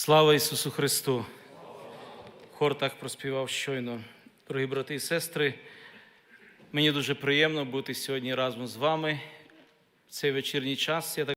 Слава Ісусу Христу! Хор так проспівав щойно. Дорогі брати і сестри, мені дуже приємно бути сьогодні разом з вами в цей вечірній час. Я так